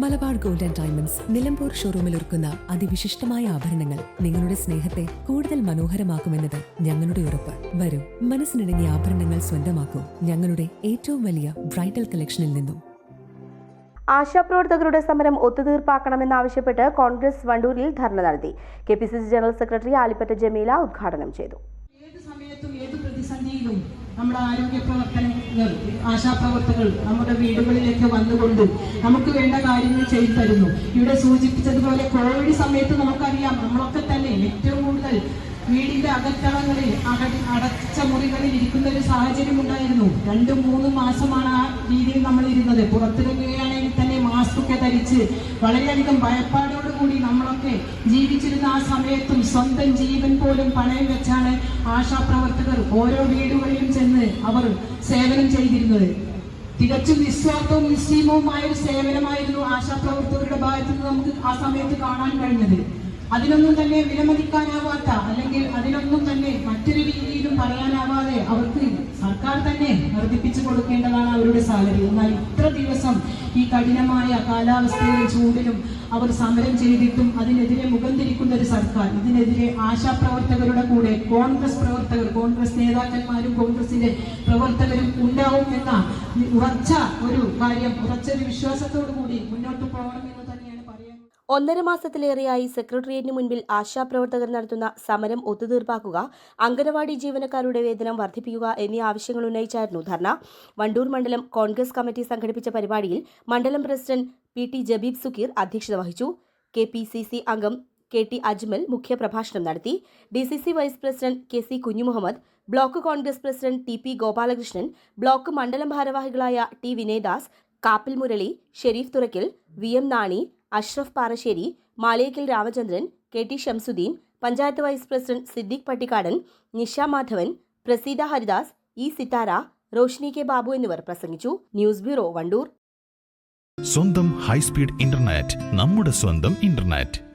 Malabar gold and diamonds Nilambur ഷോറൂമിൽ ഒരുക്കുന്ന അതിവിശിഷ്ടമായ ആഭരണങ്ങൾ നിങ്ങളുടെ സ്നേഹത്തെ കൂടുതൽ മനോഹരമാക്കുമെന്നത് ഞങ്ങളുടെ ഉറപ്പ്. വരൂ മനസ്സിനിണങ്ങിയ ആഭരണങ്ങൾ സ്വന്തമാക്കൂ ഞങ്ങളുടെ ഏറ്റവും വലിയ ബ്രൈഡൽ കളക്ഷനിൽ നിന്നും. ആശാപ്രവർത്തകരുടെ സമരം ഒത്തുതീർപ്പാക്കണമെന്നാവശ്യപ്പെട്ട് കോൺഗ്രസ് വണ്ടൂരിൽ ധർണ നടത്തി. K P C C general secretary Alipatta Jameela ഉദ്ഘാടനം ചെയ്തു. ഏത് സമയത്തും ഏത് പ്രതിസന്ധിയിലും നമ്മുടെ ആരോഗ്യ പ്രവർത്തനങ്ങൾ ആശാപ്രവർത്തകർ നമ്മുടെ വീടുകളിലേക്ക് വന്നുകൊണ്ട് നമുക്ക് വേണ്ട കാര്യങ്ങൾ ചെയ്തു തരുന്നു. ഇവിടെ സൂചിപ്പിച്ചതുപോലെ കോവിഡ് സമയത്ത് നമുക്കറിയാം നമ്മളൊക്കെ തന്നെ ഏറ്റവും കൂടുതൽ വീടിന്റെ അകത്തളങ്ങളിൽ അട- അടച്ച മുറികളിൽ ഇരിക്കുന്ന ഒരു സാഹചര്യം ഉണ്ടായിരുന്നു. രണ്ടും മൂന്നും മാസമാണ് ആ രീതിയിൽ നമ്മൾ ഇരുന്നത് പുറത്തിറങ്ങുകയാണെങ്കിൽ തന്നെ മാസ്ക് ഒക്കെ ധരിച്ച് വളരെയധികം ഭയപ്പാടോടുകൂടി ജീവിച്ചിരുന്ന ആ സമയത്തും സ്വന്തം ജീവൻ പോലും പണയം വെച്ചാണ് ആശാപ്രവർത്തകർ ഓരോ വീടുകളിലും ചെന്ന് അവർ സേവനം ചെയ്തിരുന്നത്. തികച്ചും നിസ്വാർത്ഥവും നിസ്സീമവുമായ ഒരു സേവനമായിരുന്നു ആശാപ്രവർത്തകരുടെ ഭാഗത്ത് നിന്ന് നമുക്ക് ആ സമയത്ത് കാണാൻ കഴിഞ്ഞത്. അതിനൊന്നും തന്നെ വിലമതിക്കാനാവാത്ത അല്ലെങ്കിൽ അതിനൊന്നും തന്നെ മറ്റൊരു രീതിയിലും പറയാനാവാതെ അവർക്ക് സർക്കാർ തന്നെ വർദ്ധിപ്പിച്ചു കൊടുക്കേണ്ടതാണ് അവരുടെ സാലറി. എന്നാൽ ഇത്ര ദിവസം ഈ കഠിനമായ കാലാവസ്ഥയിലും ചൂടിലും അവർ സമരം ചെയ്തിട്ടും അതിനെതിരെ സർക്കാർ ഇതിനെതിരെ ആശാപ്രവർത്തകരുടെ കൂടെ കോൺഗ്രസ് പ്രവർത്തകർ കോൺഗ്രസ് നേതാക്കന്മാരും കോൺഗ്രസിന്റെ പ്രവർത്തകരും ഉണ്ടാവും എന്ന ഉറച്ച ഒരു കാര്യം ഉറച്ചൊരു വിശ്വാസത്തോടു കൂടി മുന്നോട്ട് പോകണമെന്ന് തന്നെയാണ് പറയാൻ ഒന്നര മാസത്തിലേറെയായി സെക്രട്ടേറിയറ്റിന് മുൻപിൽ ആശാപ്രവർത്തകർ നടത്തുന്ന സമരം ഒത്തുതീർപ്പാക്കുക അംഗനവാടി ജീവനക്കാരുടെ വേതനം വർദ്ധിപ്പിക്കുക എന്നീ ആവശ്യങ്ങൾ ഉന്നയിച്ചായിരുന്നു ധർണ. വണ്ടൂർ മണ്ഡലം കോൺഗ്രസ് കമ്മിറ്റി സംഘടിപ്പിച്ച പരിപാടിയിൽ മണ്ഡലം president P T Jabeeb Sukkeer അധ്യക്ഷത വഹിച്ചു. കെ പി സി സി അംഗം കെ ടി അജ്മൽ മുഖ്യപ്രഭാഷണം നടത്തി. D C C vice president K C Kunhumuhammed block Congress president T P Gopalakrishnan block മണ്ഡലം ഭാരവാഹികളായ T Vinayadas Kappil Murali Sharif Thurakkil V M Nani Ashraf Parassery Maliyakkal Ramachandran K T Shamsuddin panchayat vice president Siddique Pattikkadan Nisha Madhavan Praseetha Haridas E Sithara Roshni K Babu എന്നിവർ പ്രസംഗിച്ചു. News bureau Wandoor. സ്വന്തം high speed internet നമ്മുടെ സ്വന്തം internet.